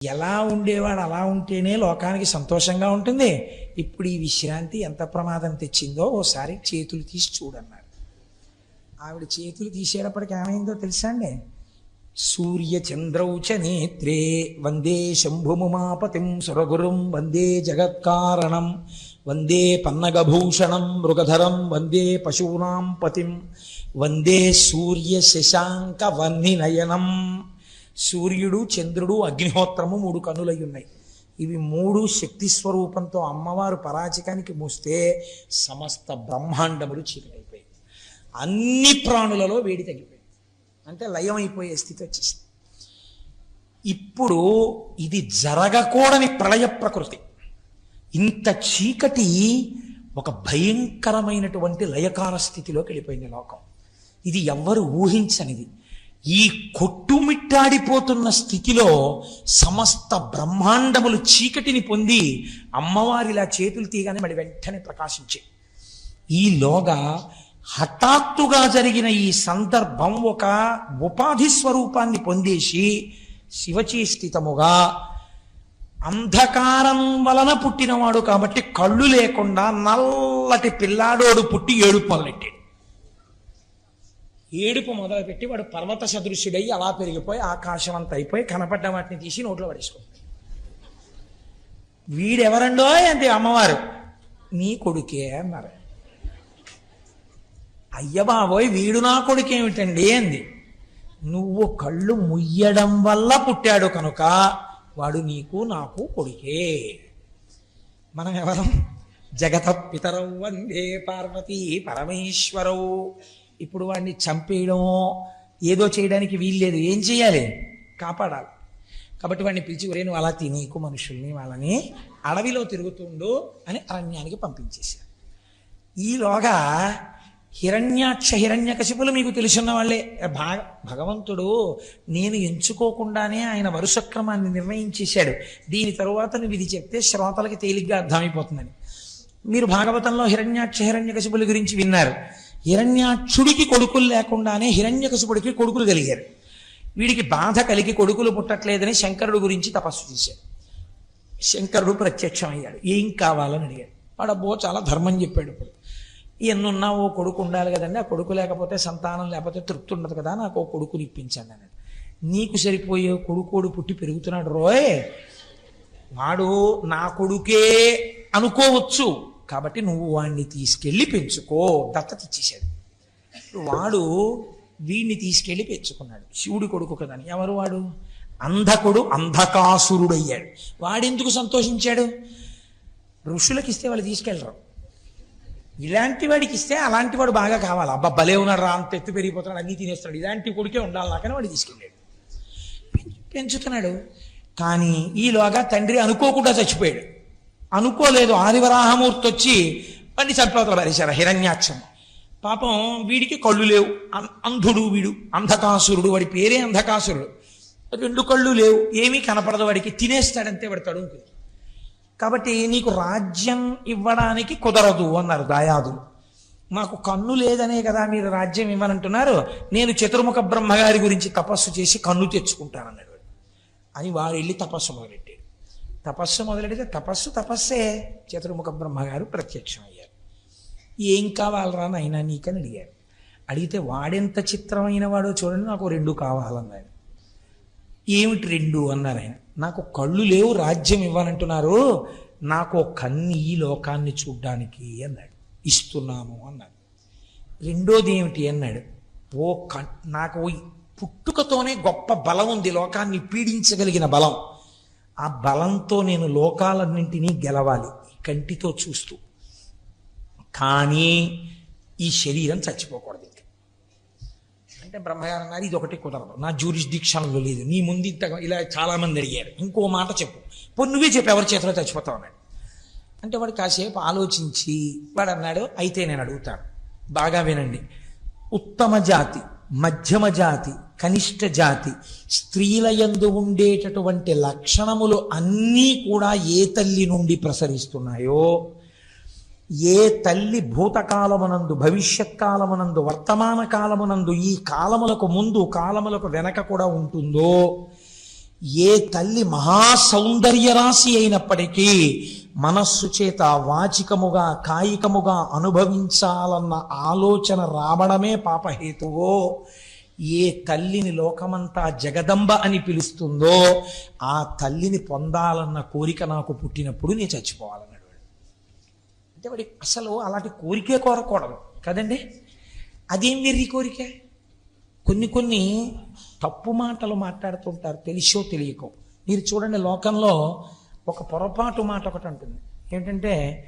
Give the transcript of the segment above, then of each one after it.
ఎలా ఉండేవాడు అలా ఉంటేనే లోకానికి సంతోషంగా ఉంటుంది. ఇప్పుడు ఈ విశ్రాంతి ఎంత ప్రమాదం తెచ్చిందో ఓసారి చేతులు తీసి చూడన్నాడు. ఆవిడ చేతులు తీసేటప్పటికి ఏమైందో తెలుసా అండి? సూర్య చంద్రౌ నేత్రే వందే శంభుముమాపతిం సురగురుం వందే జగత్కారణం వందే పన్నగభూషణం మృగధరం వందే పశూనాం పతిం వందే సూర్య శశాంక వన్ని నయనం సూర్యుడు చంద్రుడు అగ్నిహోత్రము మూడు కన్నులై ఉన్నాయి. ఇవి మూడు శక్తి స్వరూపంతో అమ్మవారు పరాచికానికి మూస్తే సమస్త బ్రహ్మాండములు చీకటైపోయాయి. అన్ని ప్రాణులలో వేడి తగ్గిపోయింది. అంటే లయం అయిపోయే స్థితి వచ్చేసింది. ఇప్పుడు ఇది జరగకూడని ప్రళయ ప్రకృతి. ఇంత చీకటి ఒక భయంకరమైనటువంటి లయకార స్థితిలోకి వెళ్ళిపోయింది లోకం. ఇది ఎవ్వరు ఊహించనిది. ఈ కొట్టుమిట్టాడిపోతున్న స్థితిలో సమస్త బ్రహ్మాండములు చీకటిని పొంది అమ్మవారిలా చేతులు తీయగానే మరి వెంటనే ప్రకాశించే. ఈలోగా హఠాత్తుగా జరిగిన ఈ సందర్భం ఒక ఉపాధి స్వరూపాన్ని పొందేసి శివచేష్టితముగా అంధకారం వలన పుట్టినవాడు కాబట్టి కళ్ళు లేకుండా నల్లటి పిల్లాడోడు పుట్టి ఏడుపు మొదలెట్టాడు. ఏడుపు మొదలుపెట్టి వాడు పర్వత సదృశ్యుడై అలా పెరిగిపోయి ఆకాశం అంత అయిపోయి కనపడ్డ వాటిని తీసి నోట్లో పడేసుకుంటాడు వీడెవరండో అంతే అమ్మవారు? నీ కొడుకే అన్నారు. అయ్య బాబోయ్ వీడు నా కొడుకేమిటండి అంది నువ్వు కళ్ళు ముయ్యడం వల్ల పుట్టాడు కనుక వాడు నీకు నాకు కొడుకే. మనం ఎవరం జగత పితరౌ వందే పార్వతీ పరమేశ్వరవు ఇప్పుడు వాడిని చంపేయడమో ఏదో చేయడానికి వీల్లేదు. ఏం చేయాలి? కాపాడాలి. కాబట్టి వాడిని పిలిచి ఒరే నువ్వు అలా తినీకు మనుషుల్ని వాళ్ళని అడవిలో తిరుగుతుండు అని అరణ్యానికి పంపించేశారు. ఈలోగా హిరణ్యాక్ష హిరణ్యకశిపులు మీకు తెలిసిన వాళ్ళే. భా భగవంతుడు నేను ఎంచుకోకుండానే ఆయన వరుసక్రమాన్ని నిర్ణయించేశాడు. దీని తరువాత నువ్వు ఇది చెప్తే శ్రోతలకి తేలిగ్గా అర్థమైపోతుందని. మీరు భాగవతంలో హిరణ్యాక్ష హిరణ్యకశిపుల గురించి విన్నారు. హిరణ్యాక్షుడికి కొడుకులు లేకుండానే హిరణ్యకసుపుడికి కొడుకులు కలిగారు. వీడికి బాధ కలిగి కొడుకులు పుట్టట్లేదని శంకరుడు గురించి తపస్సు చేశాడు. శంకరుడు ప్రత్యక్షమయ్యాడు. ఏం కావాలని అడిగాడు. వాడు అబ్బో చాలా ధర్మం చెప్పాడు ఇప్పుడు. ఎన్నున్నా ఓ కొడుకు ఉండాలి కదండి. ఆ కొడుకు లేకపోతే సంతానం లేకపోతే తృప్తి ఉండదు కదా. నాకు ఓ కొడుకుని ఇప్పించండి అన్నాడు. నీకు సరిపోయే కొడుకోడు పుట్టి పెరుగుతున్నాడు రోయ్. వాడు నా కొడుకే అనుకోవచ్చు. కాబట్టి నువ్వు వాడిని తీసుకెళ్ళి పెంచుకో. దత్తత ఇచ్చేశాడు వాడు వీడిని తీసుకెళ్ళి పెంచుకున్నాడు. శివుడి కొడుకు కదని ఎవరు వాడు? అంధకుడు అంధకాసురుడయ్యాడు. వాడెందుకు సంతోషించాడు? ఋషులకు ఇస్తే వాళ్ళు తీసుకెళ్ళరు. ఇలాంటి వాడికి ఇస్తే అలాంటి వాడు బాగా కావాలి. అబ్బా భలే ఉన్నాడు రా అంత ఎత్తు పెరిగిపోతున్నాడు అన్నీ తినేస్తాడు ఇలాంటి కొడుకే ఉండాలి. నాకని వాడు తీసుకెళ్ళాడు. పెంచు- పెంచుతున్నాడు. కానీ ఈలోగా తండ్రి అనుకోకుండా చచ్చిపోయాడు. అనుకోలేదు. ఆదివరాహమూర్తి వచ్చి మళ్ళీ చంపవతల పారేశారు హిరణ్యాక్షం పాపం వీడికి కళ్ళు లేవు. అం- అంధుడు వీడు. అంధకాసురుడు. వాడి పేరే అంధకాసురుడు. రెండు కళ్ళు లేవు. ఏమీ కనపడదు వాడికి. తినేస్తాడంతే వాడు తడుముకుని కాబట్టి నీకు రాజ్యం ఇవ్వడానికి కుదరదు అన్నారు దాయాదులు. మాకు కన్ను లేదనే కదా మీరు రాజ్యం ఇవ్వనంటున్నారు నేను చతుర్ముఖ బ్రహ్మగారి గురించి తపస్సు చేసి కన్ను తెచ్చుకుంటానన్నాడు అని వారు వెళ్ళి తపస్సు మొదలెట్టారు. తపస్సు మొదలెడితే తపస్సు తపస్సే. చతుర్ముఖ బ్రహ్మగారు ప్రత్యక్షం అయ్యారు ఏం కావాలరా అయినా నీకని అడిగారు. అడిగితే వాడెంత చిత్రమైన వాడో చూడండి నాకు రెండు కావాలన్నాడు. ఏమిటి రెండు అన్నారు ఆయన. నాకు కళ్ళు లేవు రాజ్యం ఇవ్వాలంటున్నారు. నాకు కన్ను ఈ లోకాన్ని చూడ్డానికి అన్నాడు. ఇస్తున్నాము అన్నాడు. రెండోది ఏమిటి అన్నాడు. ఓ క నాకు పుట్టుకతోనే గొప్ప బలం ఉంది లోకాన్ని పీడించగలిగిన బలం. ఆ బలంతో నేను లోకాలన్నింటినీ గెలవాలి ఈ కంటితో చూస్తూ. కానీ ఈ శరీరం చచ్చిపోకూడదు ఇంకా. అంటే బ్రహ్మగారు అన్నారు ఇది ఒకటి కుదరదు. నా జ్యూరిస్డిక్షన్లో లేదు. నీ ముందు ఇంత ఇలా చాలా మంది అడిగారు. ఇంకో మాట చెప్పు. పోనీ నువ్వే చెప్పు ఎవరి చేతిలో చచ్చిపోతావు అన్నాడు. అంటే వాడు కాసేపు ఆలోచించి వాడు అన్నాడు అయితే నేను అడుగుతాను. బాగా వినండి. ఉత్తమ జాతి మధ్యమ జాతి కనిష్ట జాతి. స్త్రీల యందు ఉండేటటువంటి లక్షణములు అన్నీ కూడా ఏ తల్లి నుండి ప్రసరిస్తున్నాయో ఏ తల్లి భూతకాలమునందు భవిష్యత్ కాలమునందు వర్తమాన కాలమునందు ఈ కాలములకు ముందు కాలములకు వెనక కూడా ఉంటుందో ఏ తల్లి మహాసౌందర్య రాశి అయినప్పటికీ మనస్సు చేత వాచికముగా కాయికముగా అనుభవించాలన్న ఆలోచన రావడమే పాపహేతువో ఏ తల్లిని లోకమంతా జగదంబ అని పిలుస్తుందో ఆ తల్లిని పొందాలన్న కోరిక నాకు పుట్టినప్పుడు నేను చచ్చిపోవాలన్నాడు వాడు. అంటే వాడి అసలు అలాంటి కోరికే కోరకూడదు. కదండి? అదేం వెర్రి కోరిక? కొన్ని కొన్ని తప్పు మాటలు మాట్లాడుతుంటారు. తెలిసో తెలియకో. మీరు చూడండి లోకంలో ఒక పొరపాటు మాట ఒకటి ఉంటుంది ఏంటంటే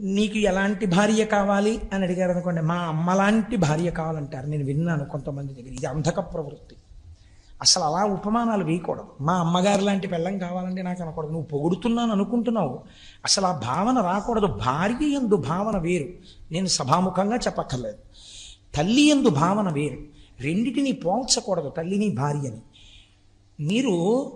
నీకు ఎలాంటి భార్య కావాలి అని అడిగారు అనుకోండి మా అమ్మ లాంటి భార్య కావాలంటారు. నేను విన్నాను కొంతమంది దగ్గర. ఇది అంధక ప్రవృత్తి. అసలు అలా ఉపమానాలు వేయకూడదు. మా అమ్మగారు లాంటి పెళ్ళం కావాలంటే నాకు అనకూడదు. నువ్వు పొగుడుతున్నాను అనుకుంటున్నావు. అసలు ఆ భావన రాకూడదు. భార్య ఎందు భావన వేరు. నేను సభాముఖంగా చెప్పక్కర్లేదు. తల్లి ఎందు భావన వేరు. రెండిటిని పోల్చకూడదు తల్లిని భార్యని. మీరు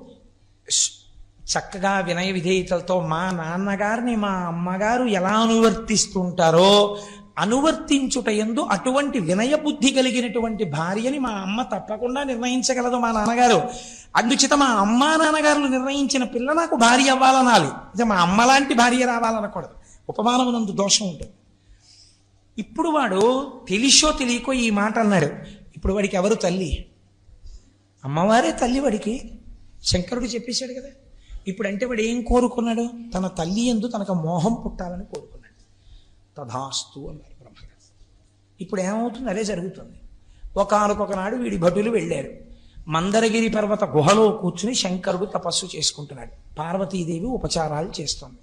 చక్కగా వినయ విధేయతలతో మా నాన్నగారిని మా అమ్మగారు ఎలా అనువర్తిస్తుంటారో అనువర్తించుట ఎందు అటువంటి వినయ బుద్ధి కలిగినటువంటి భార్యని మా అమ్మ తప్పకుండా నిర్ణయించగలదు మా నాన్నగారు. అందుచేత మా అమ్మ నాన్నగారులు నిర్ణయించిన పిల్ల నాకు భార్య అవ్వాలనాలి. అంటే మా అమ్మ లాంటి భార్య రావాలనకూడదు. ఉపమానమునందు దోషం ఉంటుంది. ఇప్పుడు వాడు తెలిసో తెలియకో ఈ మాట అన్నాడు. ఇప్పుడు వాడికి ఎవరు తల్లి? అమ్మవారే తల్లి వాడికి? శంకరుడు చెప్పేశాడు కదా. ఇప్పుడు అంటే వాడు ఏం కోరుకున్నాడు? తన తల్లి ఎందు తనకు మోహం పుట్టాలని కోరుకున్నాడు. తథాస్తు అన్నారు బ్రహ్మగారు. ఇప్పుడు ఏమవుతుంది? అదే జరుగుతుంది. ఒకనకొకనాడు వీడి భటులు వెళ్ళారు. మందరగిరి పర్వత గుహలో కూర్చుని శంకరుడు తపస్సు చేసుకుంటున్నాడు. పార్వతీదేవి ఉపచారాలు చేస్తోంది.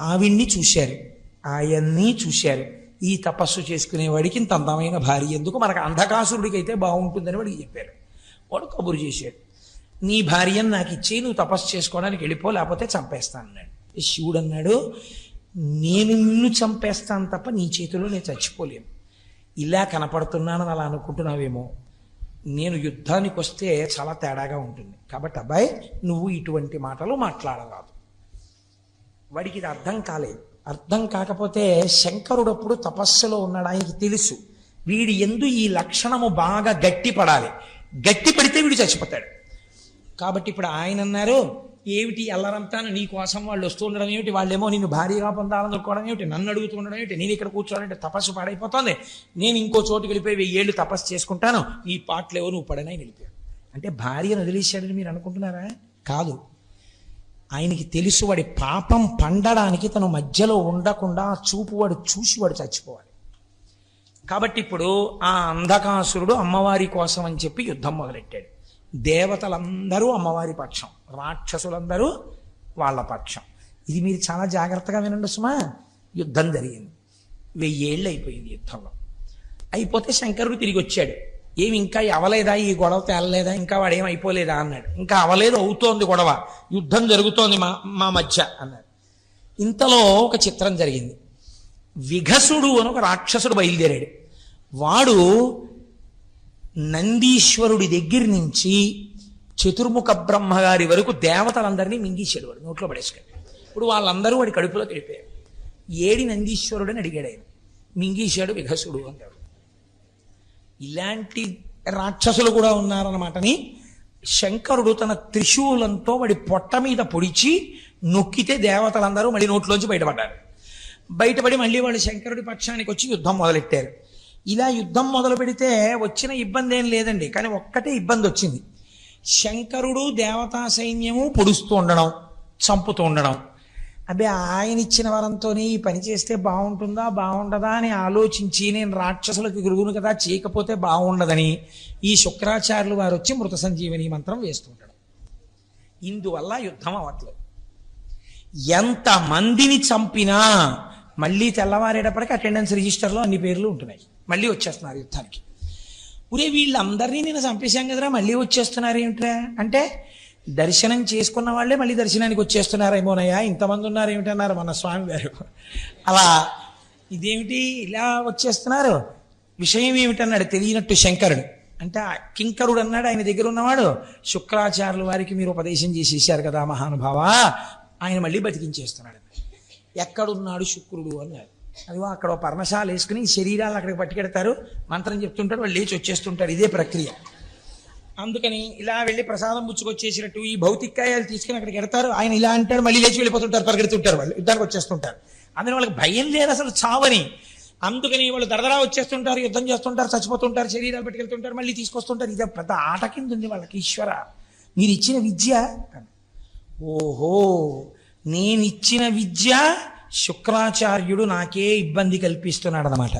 ఆవిడ్ని చూశారు. ఆయన్ని చూశారు. ఈ తపస్సు చేసుకునేవాడికి ఇంత అందమైన భార్య ఎందుకు? మనకు అంధకాసురుడికి అయితే బాగుంటుందని వాడికి చెప్పారు. వాడు కబురు చేశాడు. నీ భార్యను నాకు ఇచ్చి నువ్వు తపస్సు చేసుకోవడానికి వెళ్ళిపో లేకపోతే చంపేస్తాను అన్నాడు. శివుడు అన్నాడు నేను నిన్ను చంపేస్తాను తప్ప నీ చేతిలో నేను చచ్చిపోలేను. ఇలా కనపడుతున్నానని అలా అనుకుంటున్నావేమో. నేను యుద్ధానికి వస్తే చాలా తేడాగా ఉంటుంది. కాబట్టి అబ్బాయి నువ్వు ఇటువంటి మాటలు మాట్లాడరాదు. వాడికి ఇది అర్థం కాలేదు అర్థం కాకపోతే శంకరుడప్పుడు తపస్సులో ఉన్నాడు ఆయనకి తెలుసు. వీడి ఎందు ఈ లక్షణము బాగా గట్టి పడాలి గట్టి పడితే వీడు చచ్చిపోతాడు. కాబట్టి ఇప్పుడు ఆయన అన్నారు ఏమిటి ఎల్లరంతాను నీ కోసం వాళ్ళు వస్తూ ఉండడం ఏమిటి? వాళ్ళేమో నిన్ను భారీగా పొందాలనుకోవడం ఏమిటి? నన్ను అడుగుతుండడం ఏమిటి? నేను ఇక్కడ కూర్చోవాలంటే తపస్సు పాడైపోతుంది. నేను ఇంకో చోటుకి వెళ్ళిపోయి వెయ్యి ఏళ్ళు తపస్సు చేసుకుంటాను. ఈ పాటలేవో నువ్వు పడనై వెళ్ళిపోయాడు అంటే భార్యను వదిలేశాడని మీరు అనుకుంటున్నారా? కాదు. ఆయనకి తెలుసు వాడి పాపం పండడానికి తను మధ్యలో ఉండకుండా చూపు వాడు చూసి వాడు చచ్చిపోవాలి. కాబట్టి ఇప్పుడు ఆ అంధకాసురుడు అమ్మవారి కోసం అని చెప్పి యుద్ధం మొదలెట్టాడు. దేవతలందరూ అమ్మవారి పక్షం రాక్షసులందరూ వాళ్ళ పక్షం. ఇది మీరు చాలా జాగ్రత్తగా వినండి సుమా. యుద్ధం జరిగింది. వెయ్యేళ్ళు అయిపోయింది యుద్ధంలో. అయిపోతే శంకరుడు తిరిగి వచ్చాడు ఏమి ఇంకా అవలేదా? ఈ గొడవ తేలలేదా? ఇంకా వాడు ఏం అయిపోలేదా? అన్నాడు. ఇంకా అవలేదు అవుతోంది గొడవ. యుద్ధం జరుగుతోంది మా మా మధ్య అన్నాడు. ఇంతలో ఒక చిత్రం జరిగింది. విఘసుడు అని ఒక రాక్షసుడు బయలుదేరాడు. వాడు నందీశ్వరుడి దగ్గర నుంచి చతుర్ముఖ బ్రహ్మగారి వరకు దేవతలందరినీ మింగేశాడు వాడు నోట్లో పడేసుకాడు ఇప్పుడు వాళ్ళందరూ వాడి కడుపులో తెలిపారు ఏడి నందీశ్వరుడు అని అడిగాడు ఆయన. మింగేశాడు విఘసుడు అన్నాడు ఇలాంటి రాక్షసులు కూడా ఉన్నారన్నమాటని శంకరుడు తన త్రిశూలంతో వాడి పొట్ట మీద పొడిచి నొక్కితే దేవతలందరూ మళ్ళీ నోట్లోంచి బయటపడ్డారు. బయటపడి మళ్ళీ వాళ్ళు శంకరుడి పక్షానికి వచ్చి యుద్ధం మొదలెట్టారు. ఇలా యుద్ధం మొదలు పెడితే వచ్చిన ఇబ్బంది ఏం లేదండి కానీ ఒక్కటే ఇబ్బంది వచ్చింది. శంకరుడు దేవతా సైన్యము పొడుస్తూ ఉండడం చంపుతూ ఉండడం. అబ్బే ఆయన ఇచ్చిన వరంతో ఈ పని చేస్తే బాగుంటుందా బాగుండదా అని ఆలోచించి నేను రాక్షసులకు గురుగును కదా చేయకపోతే బాగుండదని ఈ శుక్రాచార్యులు వారు వచ్చి మృత సంజీవని మంత్రం వేస్తుంటాడు ఇందువల్ల యుద్ధం అవట్లేదు ఎంత మందిని చంపినా మళ్ళీ తెల్లవారేటప్పటికి అటెండెన్స్ రిజిస్టర్లో అన్ని పేర్లు ఉంటున్నాయి. మళ్ళీ వచ్చేస్తున్నారు యుద్ధానికి. ఒరే వీళ్ళందరినీ నేను చంపేశాం కదరా మళ్ళీ వచ్చేస్తున్నారు ఏమిట్రా అంటే దర్శనం చేసుకున్న వాళ్ళే మళ్ళీ దర్శనానికి వచ్చేస్తున్నారేమోనయ్యా ఇంతమంది ఉన్నారు ఏమిటన్నారు మన స్వామి గారు? అలా ఇదేమిటి ఇలా వచ్చేస్తున్నారు? విషయం ఏమిటన్నాడు తెలియనట్టు శంకరుడు. అంటే కింకరుడు అన్నాడు ఆయన దగ్గర ఉన్నవాడు శుక్రాచార్యుల వారికి మీరు ఉపదేశం చేసేసారు కదా మహానుభావ ఆయన మళ్ళీ బతికించేస్తున్నాడు. ఎక్కడున్నాడు శుక్రుడు అన్నాడు. అదిగో అక్కడ పర్ణశాల వేసుకుని శరీరాలు అక్కడికి పట్టుకెడతారు. మంత్రం చెప్తుంటారు వాళ్ళు లేచి వచ్చేస్తుంటారు. ఇదే ప్రక్రియ. అందుకని ఇలా వెళ్ళి ప్రసాదం పుచ్చుకొచ్చేసినట్టు ఈ భౌతికాయాలు తీసుకుని అక్కడికి ఎడతారు. ఆయన ఇలా అంటాడు మళ్ళీ లేచి వెళ్ళిపోతుంటారు పరిగెడుతుంటారు వాళ్ళు. యుద్ధానికి వచ్చేస్తుంటారు. అందుకని వాళ్ళకి భయం లేదు అసలు చావని. అందుకని వాళ్ళు దరదరా వచ్చేస్తుంటారు యుద్ధం చేస్తుంటారు చచ్చిపోతుంటారు శరీరాలు పెట్టుకెళ్తుంటారు మళ్ళీ తీసుకొస్తుంటారు. ఇదే పెద్ద ఆట కింద ఉంది వాళ్ళకి ఈశ్వర. మీరు ఇచ్చిన విద్య ఓహో నేనిచ్చిన విద్య శుక్రాచార్యుడు నాకే ఇబ్బంది కల్పిస్తున్నాడు అనమాట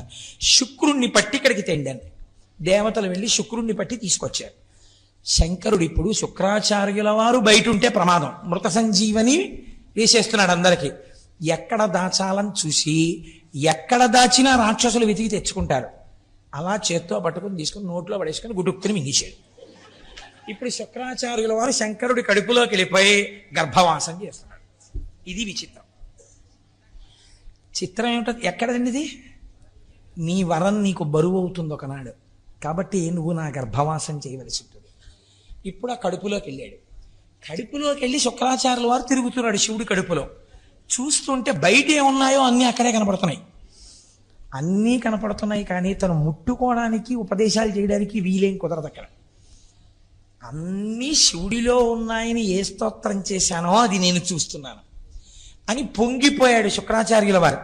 శుక్రుణ్ణి పట్టి ఇక్కడికి తెండాను. దేవతలు వెళ్ళి శుక్రుణ్ణి పట్టి తీసుకొచ్చారు. శంకరుడు ఇప్పుడు శుక్రాచార్యుల వారు బయట ఉంటే ప్రమాదం. మృత సంజీవని వేసేస్తున్నాడు అందరికీ. ఎక్కడ దాచాలని చూసి ఎక్కడ దాచినా రాక్షసులు వెతికి తెచ్చుకుంటారు. అలా చేత్తో పట్టుకుని తీసుకుని నోట్లో పడేసుకుని గుడుక్కుని మింగేశాడు. ఇప్పుడు శుక్రాచార్యుల వారు శంకరుడి కడుపులోకి వెళ్ళిపోయి గర్భవాసం చేస్తారు ఇది విచిత్రం. చిత్రం ఏమిటో ఎక్కడదండి ఇది? నీ వరం నీకు బరువు అవుతుంది ఒకనాడు. కాబట్టి నువ్వు నా గర్భవాసం చేయవలసి ఉంటుంది. ఇప్పుడు ఆ కడుపులోకి వెళ్ళాడు. కడుపులోకి వెళ్ళి శుక్రాచార్యుల వారు తిరుగుతున్నాడు శివుడి కడుపులో. చూస్తుంటే బయట ఏమున్నాయో అన్నీ అక్కడే కనపడుతున్నాయి. అన్నీ కనపడుతున్నాయి కానీ తను ముట్టుకోవడానికి ఉపదేశాలు చేయడానికి వీలేం కుదరదు అక్కడ. అన్నీ శివుడిలో ఉన్నాయని ఏ స్తోత్రం చేశానో అది నేను చూస్తున్నాను. అని పొంగిపోయాడు శుక్రాచార్యుల వారు.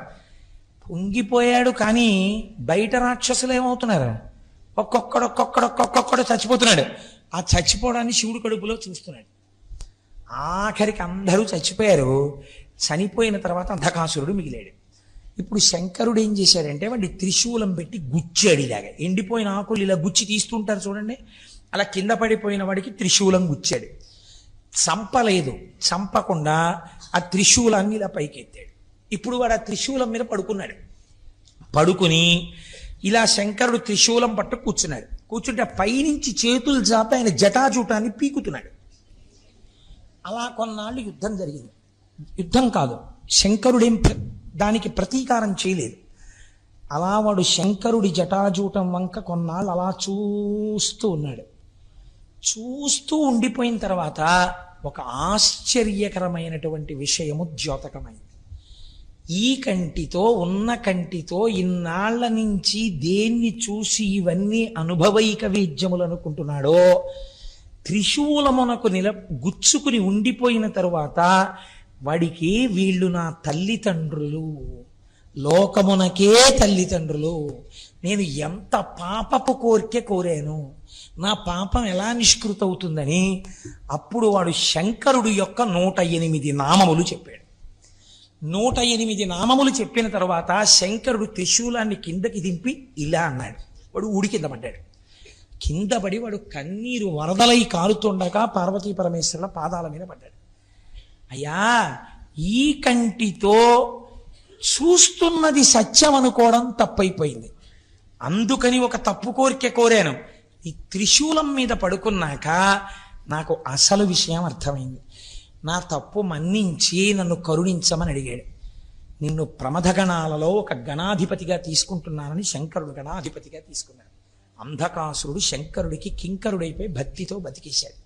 పొంగిపోయాడు కానీ బయట రాక్షసులు ఏమవుతున్నారు? ఒక్కొక్కడు ఒక్కొక్కడు ఒక్కొక్కడు చచ్చిపోతున్నాడు. ఆ చచ్చిపోవడాన్ని శివుడు కడుపులో చూస్తున్నాడు. ఆఖరికి అందరూ చచ్చిపోయారు. చనిపోయిన తర్వాత అంధకాసురుడు మిగిలాడు. ఇప్పుడు శంకరుడు ఏం చేశాడంటే వాడి త్రిశూలం పెట్టి గుచ్చాడు ఇలాగా. ఎండిపోయిన ఆకులు ఇలా గుచ్చి తీస్తుంటారు చూడండి. అలా కింద పడిపోయిన వాడికి త్రిశూలం గుచ్చాడు. చంపలేదు. చంపకుండా ఆ త్రిశూలాన్ని ఇలా పైకెత్తాడు. ఇప్పుడు వాడు ఆ త్రిశూలం మీద పడుకున్నాడు. పడుకుని ఇలా శంకరుడు త్రిశూలం పట్టు కూర్చున్నాడు. కూర్చుంటే పైనుంచి చేతులు జాత ఆయన జటాజూటాన్ని పీకుతున్నాడు. అలా కొన్నాళ్ళు యుద్ధం జరిగింది. యుద్ధం కాదు శంకరుడేం దానికి ప్రతీకారం చేయలేదు. అలా వాడు శంకరుడి జటాజూటం వంక కొన్నాళ్ళు అలా చూస్తూ ఉన్నాడు. చూస్తూ ఉండిపోయిన తర్వాత ఒక ఆశ్చర్యకరమైనటువంటి విషయము ద్యోతకమైంది. ఈ కంటితో ఉన్న కంటితో ఇన్నాళ్ళ నుంచి దేన్ని చూసి ఇవన్నీ అనుభవైక వేద్యములు అనుకుంటున్నాడో త్రిశూలమునకు నిల గుచ్చుకుని ఉండిపోయిన తరువాత వాడికి వీళ్ళు నా తల్లిదండ్రులు లోకమునకే తల్లిదండ్రులు నేను ఎంత పాపపు కోరిక కోరాను? నా పాపం ఎలా నిష్కృతవుతుందని? అప్పుడు వాడు శంకరుడు యొక్క నూట ఎనిమిది నామములు చెప్పాడు. నూట ఎనిమిది నామములు చెప్పిన తర్వాత శంకరుడు త్రిశూలాన్ని కిందకి దింపి ఇలా అన్నాడు. వాడు ఊడి కింద పడ్డాడు. కింద పడి వాడు కన్నీరు వరదలై కారుతుండగా పార్వతీ పరమేశ్వరుల పాదాల మీద పడ్డాడు. అయ్యా ఈ కంటితో చూస్తున్నది సత్యం అనుకోవడం తప్పైపోయింది. అందుకని ఒక తప్పు కోరిక కోరాను. ఈ త్రిశూలం మీద పడుకున్నాక నాకు అసలు విషయం అర్థమైంది. నా తప్పు మన్నించి నన్ను కరుణించమని అడిగాడు. నిన్ను ప్రమథగణాలలో ఒక గణాధిపతిగా తీసుకుంటున్నానని శంకరుడు గణాధిపతిగా తీసుకున్నాడు. అంధకాసురుడు శంకరుడికి కింకరుడైపోయి భక్తితో బతికేశాడు.